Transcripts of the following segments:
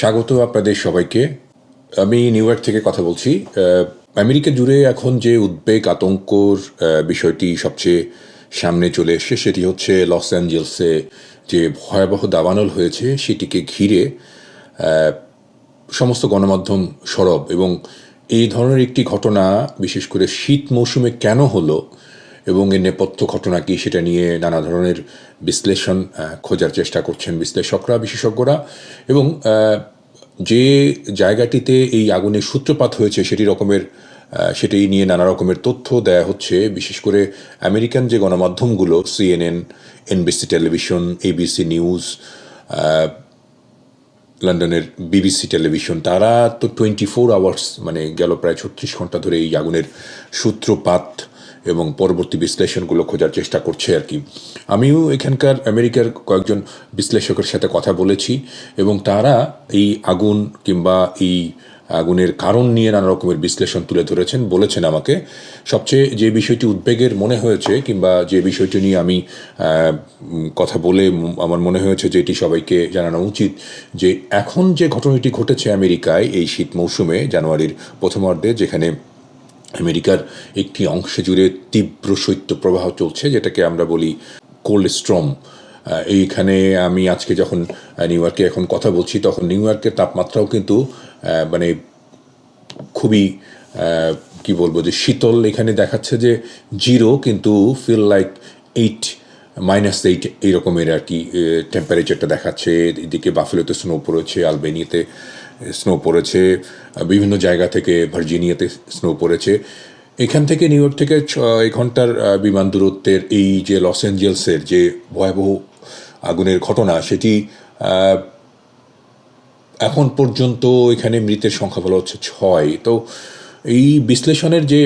স্বাগত আপনাদের সবাইকে। আমি নিউ ইয়র্ক থেকে কথা বলছি। আমেরিকা জুড়ে এখন যে উদ্বেগ, আতঙ্কর বিষয়টি সবচেয়ে সামনে চলে এসছে সেটি হচ্ছে লস অ্যাঞ্জেলসে যে ভয়াবহ দাবানল হয়েছে সেটিকে ঘিরে সমস্ত গণমাধ্যম সরব এবং এই ধরনের একটি ঘটনা, বিশেষ করে শীত মৌসুমে কেন হলো এবং এর নেপথ্য ঘটনা কি সেটা নিয়ে নানা ধরনের বিশ্লেষণ খোঁজার চেষ্টা করছেন বিশ্লেষকরা, বিশেষজ্ঞরা এবং যে জায়গাটিতে এই আগুনের সূত্রপাত হয়েছে সেটি রকমের সেটি নিয়ে নানা রকমের তথ্য দেয়া হচ্ছে। বিশেষ করে আমেরিকান যে গণমাধ্যমগুলো CNN NBC television ABC news লন্ডনের বিবিসি টেলিভিশন তারা তো টোয়েন্টি ফোর আওয়ার্স মানে গেল প্রায় ছত্রিশ ঘণ্টা ধরে এই আগুনের সূত্রপাত এবং পরবর্তী বিশ্লেষণগুলো খোঁজার চেষ্টা করছে আর কি। আমিও এখানকার আমেরিকার কয়েকজন বিশ্লেষকের সাথে কথা বলেছি এবং তারা এই আগুন কিংবা এই আগুনের কারণ নিয়ে নানা রকমের বিশ্লেষণ তুলে ধরেছেন, বলেছেন আমাকে। সবচেয়ে যে বিষয়টি উদ্বেগের মনে হয়েছে কিংবা যে বিষয়টি নিয়ে আমি কথা বলে আমার মনে হয়েছে যে এটি সবাইকে জানানো উচিত যে এখন যে ঘটনাটি ঘটেছে আমেরিকায় এই শীত মৌসুমে, জানুয়ারির প্রথমার্ধে, যেখানে আমেরিকার একটি অংশে জুড়ে তীব্র শৈত্য প্রবাহ চলছে, যেটাকে আমরা বলি কোল্ড স্ট্রম। এইখানে আমি আজকে যখন নিউ ইয়র্কে এখন কথা বলছি, তখন নিউ ইয়র্কের তাপমাত্রাও কিন্তু মানে খুবই কি বলব যে শীতল এখানে দেখাচ্ছে যে জিরো, কিন্তু feel like eight minus eight এইরকমের আর কি টেম্পারেচারটা দেখাচ্ছে। এদিকে বাফেলোতে স্নো পড়েছে, আলবেনিয়াতে স্নো পড়েছে বিভিন্ন জায়গা থেকে ভার্জিনিয়াতে স্নো পড়েছে। এখান থেকে নিউ ইয়র্ক থেকে ছয় ঘণ্টার বিমান দূরত্বের এই যে লস অ্যাঞ্জেলসের যে ভয়াবহ আগুনের ঘটনা, সেটি এখন পর্যন্ত এখানে মৃতের সংখ্যা বলা হচ্ছে ছয়। তো এই বিশ্লেষণের যে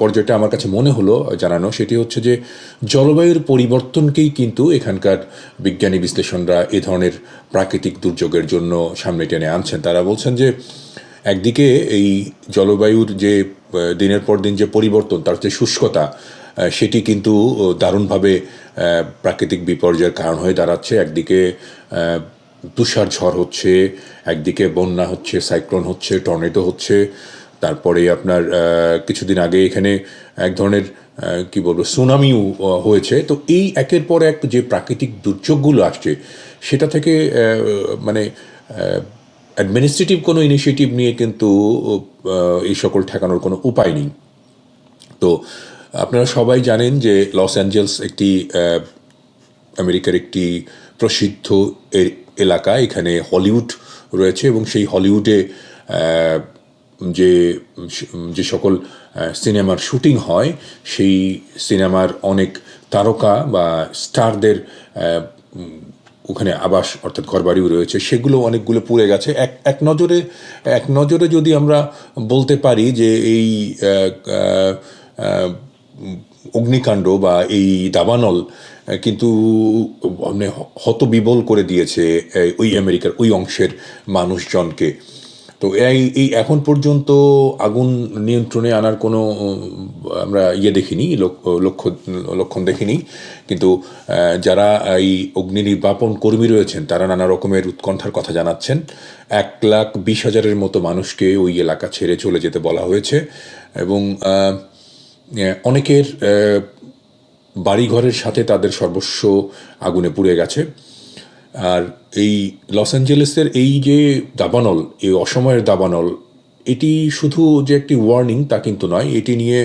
পর্যায়টা আমার কাছে মনে হলো জানানো, সেটি হচ্ছে যে জলবায়ুর পরিবর্তনকেই কিন্তু এখানকার বিজ্ঞানী বিশ্লেষণরা এ ধরনের প্রাকৃতিক দুর্যোগের জন্য সামনে টেনে আনছেন। তারা বলছেন যে একদিকে এই জলবায়ুর যে দিনের পর দিন যে পরিবর্তন, তার যে শুষ্কতা সেটি কিন্তু দারুণভাবে প্রাকৃতিক বিপর্যয়ের কারণ হয়ে দাঁড়াচ্ছে। একদিকে তুষার ঝড় হচ্ছে, একদিকে বন্যা হচ্ছে, সাইক্লোন হচ্ছে, টর্নেডো হচ্ছে, তারপরে আপনার কিছুদিন আগে এখানে এক ধরনের কি বলব, সুনামিও হয়েছে। তো এই একের পর এক যে প্রাকৃতিক দুর্যোগগুলো আসছে, সেটা থেকে মানে অ্যাডমিনিস্ট্রেটিভ কোনো ইনিশিয়েটিভ নিয়ে কিন্তু এই সকল ঠেকানোর কোনো উপায় নেই। তো আপনারা সবাই জানেন যে লস অ্যাঞ্জেলস একটি আমেরিকার একটি প্রসিদ্ধ এলাকা এখানে হলিউড রয়েছে এবং সেই হলিউডে যে যে সকল সিনেমার শুটিং হয়, সেই সিনেমার অনেক তারকা বা স্টারদের ওখানে আবাস অর্থাৎ ঘরবাড়িও রয়েছে। সেগুলো অনেকগুলো পুড়ে গেছে। এক এক নজরে এক নজরে যদি আমরা বলতে পারি যে এই অগ্নিকাণ্ড বা এই দাবানল কিন্তু মানে হতবিবল করে দিয়েছে ওই আমেরিকার ওই অংশের মানুষজনকে। তো এই এই এখন পর্যন্ত আগুন নিয়ন্ত্রণে আনার কোনো আমরা ইয়ে দেখিনি লক্ষ্য লক্ষণ দেখিনি। কিন্তু যারা এই অগ্নি নির্বাপন কর্মী রয়েছেন, তারা নানা রকমের উৎকণ্ঠার কথা জানাচ্ছেন। এক লাখ বিশ হাজারের মতো মানুষকে ওই এলাকা ছেড়ে চলে যেতে বলা হয়েছে। এবং অনেকের বাড়িঘরের সাথে তাদের সর্বস্ব আগুনে পুড়ে গেছে। আর এই লস অ্যাঞ্জেলেসের এই যে দাবানল, এই অসময়ের দাবানল, এটি শুধু যে একটি ওয়ার্নিং তা কিন্তু নয়, এটি নিয়ে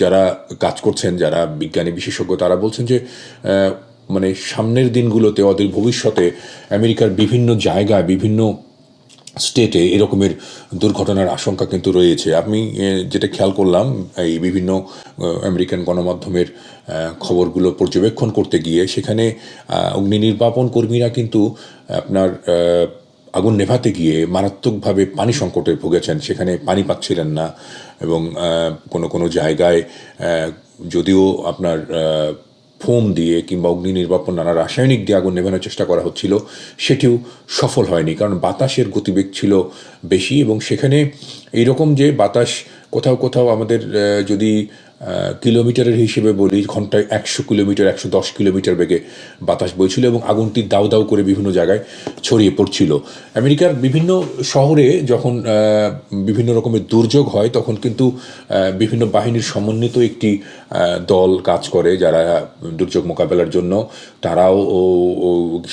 যারা কাজ করছেন, যারা বিজ্ঞানী বিশেষজ্ঞ, তারা বলছেন যে মানে সামনের দিনগুলোতে ওদের ভবিষ্যতে আমেরিকার বিভিন্ন জায়গায়, বিভিন্ন স্টেটে এরকমের দুর্ঘটনার আশঙ্কা কিন্তু রয়েছে। আমি যেটা খেয়াল করলাম, এই বিভিন্ন আমেরিকান গণমাধ্যমের খবরগুলো পর্যবেক্ষণ করতে গিয়ে সেখানে অগ্নি নির্বাপন কর্মীরা কিন্তু আপনার আগুন নেভাতে গিয়ে মারাত্মকভাবে পানি সংকটে ভুগেছেন। সেখানে পানি পাচ্ছিলেন না এবং কোনো কোনো জায়গায় যদিও আপনার ফোম দিয়ে কিংবা অগ্নি নির্বাপন, নানা রাসায়নিক দিয়ে আগুন নেভানোর চেষ্টা করা হচ্ছিল, সেটিও সফল হয়নি। কারণ বাতাসের গতিবেগ ছিল বেশি এবং সেখানে এইরকম যে বাতাস কোথাও কোথাও আমাদের যদি কিলোমিটারের হিসেবে বলি, ঘন্টায় একশো কিলোমিটার, একশো দশ কিলোমিটার বেগে বাতাস বইছিল এবং আগুনটি দাউ দাউ করে বিভিন্ন জায়গায় ছড়িয়ে পড়ছিল। আমেরিকার বিভিন্ন শহরে যখন বিভিন্ন রকমের দুর্যোগ হয়, তখন কিন্তু বিভিন্ন বাহিনীর সমন্বিত একটি দল কাজ করে যারা দুর্যোগ মোকাবেলার জন্য। তারাও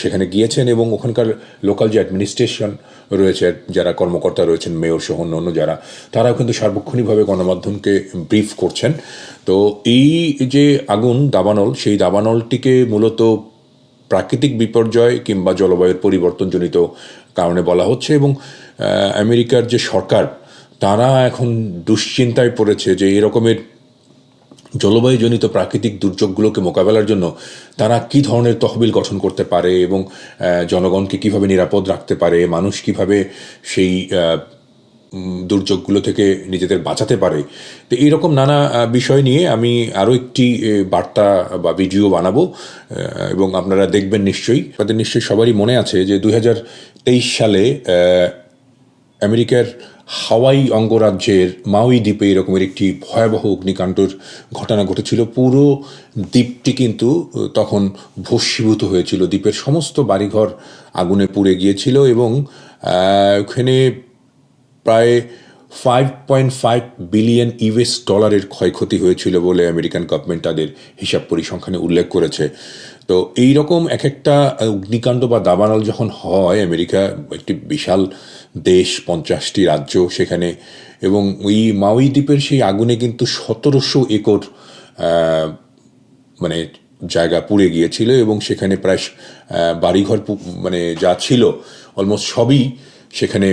সেখানে গিয়েছেন এবং ওখানকার লোকাল যে অ্যাডমিনিস্ট্রেশন রয়েছে, যারা কর্মকর্তা রয়েছেন, মেয়র সহ অন্য যারা, তারাও কিন্তু সার্বক্ষণিকভাবে গণমাধ্যমকে ব্রিফ করছেন। তো এই যে আগুন দাবানল, সেই দাবানলটিকে মূলত প্রাকৃতিক বিপর্যয় কিংবা জলবায়ুর পরিবর্তনজনিত কারণে বলা হচ্ছে এবং আমেরিকার যে সরকার, তারা এখন দুশ্চিন্তায় পড়েছে যে এরকমের জলবায়ুজনিত প্রাকৃতিক দুর্যোগগুলোকে মোকাবেলার জন্য তারা কি ধরনের তহবিল গঠন করতে পারে এবং জনগণকে কীভাবে নিরাপদ রাখতে পারে, মানুষ কীভাবে সেই দুর্যোগগুলো থেকে নিজেদের বাঁচাতে পারে? তো এইরকম নানা বিষয় নিয়ে আমি আরও একটি বার্তা বা ভিডিও বানাবো এবং আপনারা দেখবেন নিশ্চয়ই। তাদের নিশ্চয়ই সবারই মনে আছে যে দু হাজার তেইশ সালে আমেরিকার হাওয়াই অঙ্গরাজ্যের মাউই দ্বীপে এরকমের একটি ভয়াবহ অগ্নিকাণ্ডর ঘটনা ঘটেছিল। পুরো দ্বীপটি কিন্তু তখন ভস্মীভূত হয়েছিল। দ্বীপের সমস্ত বাড়িঘর আগুনে পুড়ে গিয়েছিল এবং ওখানে প্রায় five point five billion US ডলারের ক্ষয়ক্ষতি হয়েছিল বলে আমেরিকান গভর্নমেন্ট তাদের হিসাব পরিসংখ্যানে উল্লেখ করেছে। তো এই রকম এক একটা অগ্নিকাণ্ড বা দাবানল যখন হয় আমেরিকা, একটি বিশাল দেশ, পঞ্চাশটি রাজ্য সেখানে, এবং ওই মাউই দ্বীপের সেই আগুনে কিন্তু সতেরোশো একর মানে জায়গা পুড়ে গিয়েছিল এবং সেখানে প্রায় বাড়িঘর মানে যা ছিল অলমোস্ট সবই সেখানে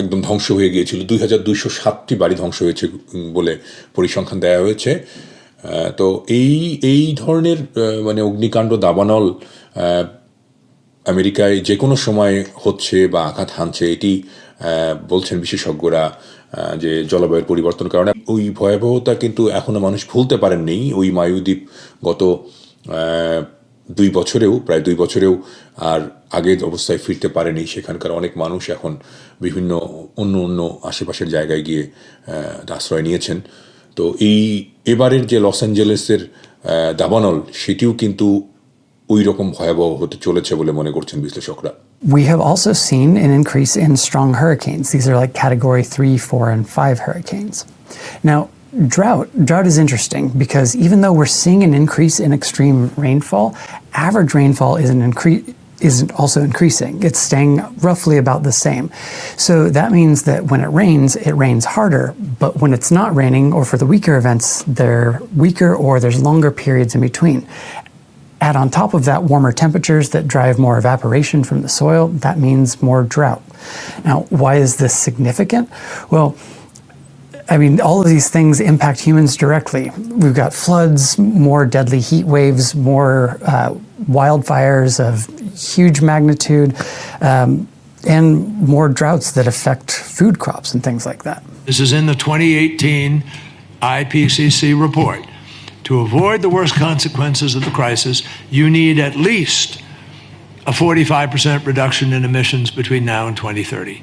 একদম ধ্বংস হয়ে গিয়েছিল। দুই হাজার দুইশো সাতটি বাড়ি ধ্বংস হয়েছে বলে পরিসংখ্যান দেওয়া হয়েছে। তো এই এই ধরনের মানে অগ্নিকাণ্ড, দাবানল আমেরিকায় যে কোনো সময় হচ্ছে বা আঘাত হানছে, এটি বলছেন বিশেষজ্ঞরা যে জলবায়ুর পরিবর্তন কারণে। ওই ভয়াবহতা কিন্তু এখনও মানুষ ভুলতে পারেননি। ওই মায়ুদ্বীপ গত দুই বছরেও, প্রায় দুই বছরেও আর আগের অবস্থায় ফিরতে পারেনি। সেখানকার অনেক মানুষ এখন বিভিন্ন অন্য অন্য আশেপাশের জায়গায় গিয়ে আশ্রয় নিয়েছেন। তো এই এবারের যে লস অ্যাঞ্জেলেসের আহ, দাবানল সেটিও কিন্তু ওই রকম ভয়াবহ হতে চলেছে বলে মনে করছেন বিশ্লেষকরা We have also seen an increase in strong hurricanes. These are like category three, four, and five hurricanes. Now, drought drought is interesting because even though we're seeing an increase in extreme rainfall, average rainfall isn't increase isn't also increasing. It's staying roughly about the same. So that means that when it rains, it rains harder. But when it's not raining, or for the weaker events, they're weaker or there's longer periods in between. Add on top of that warmer temperatures that drive more evaporation from the soil, that means more drought. Now, why is this significant? Well, I mean, all of these things impact humans directly. We've got floods, more deadly heat waves, more uh, wildfires of huge magnitude, um, and more droughts that affect food crops and things like that. This is in the 2018 IPCC report. To avoid the worst consequences of the crisis, you need at least a 45% reduction in emissions between now and 2030.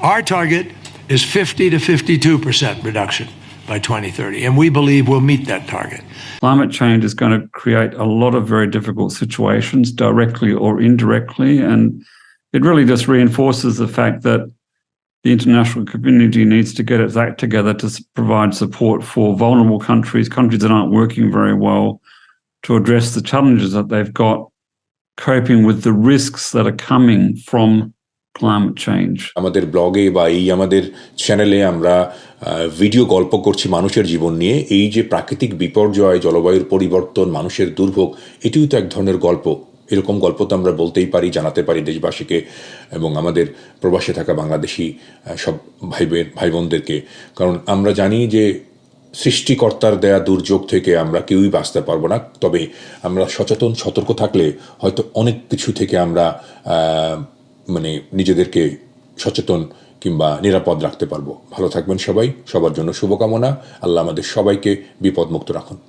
Our target is 50 to 52% reduction by 2030, and we believe we'll meet that target. Climate change is going to create a lot of very difficult situations, directly or indirectly. And it really just reinforces the fact that the international community needs to get its act together to provide support for vulnerable countries, countries that aren't working very well, to address the challenges that they've got coping with the risks that are coming from আমাদের ব্লগে বা এই আমাদের চ্যানেলে আমরা video গল্প করছি মানুষের জীবন নিয়ে। এই যে প্রাকৃতিক বিপর্যয়, জলবায়ুর পরিবর্তন, মানুষের দুর্ভোগ, এটিও তো এক ধরনের গল্প। এরকম গল্প তো আমরা বলতেই পারি, জানাতে পারি দেশবাসীকে এবং আমাদের প্রবাসে থাকা বাংলাদেশি সব ভাই ভাই বোনদেরকে কারণ আমরা জানি যে সৃষ্টিকর্তার দেয়া দুর্যোগ থেকে আমরা কেউই বাঁচতে পারব না। তবে আমরা সচেতন, সতর্ক থাকলে হয়তো অনেক কিছু থেকে আমরা মানে নিজেদেরকে সচেতন কিংবা নিরাপদ রাখতে পারব। ভালো থাকবেন সবাই। সবার জন্য শুভকামনা। আল্লাহ আমাদের সবাইকে বিপদমুক্ত রাখুন।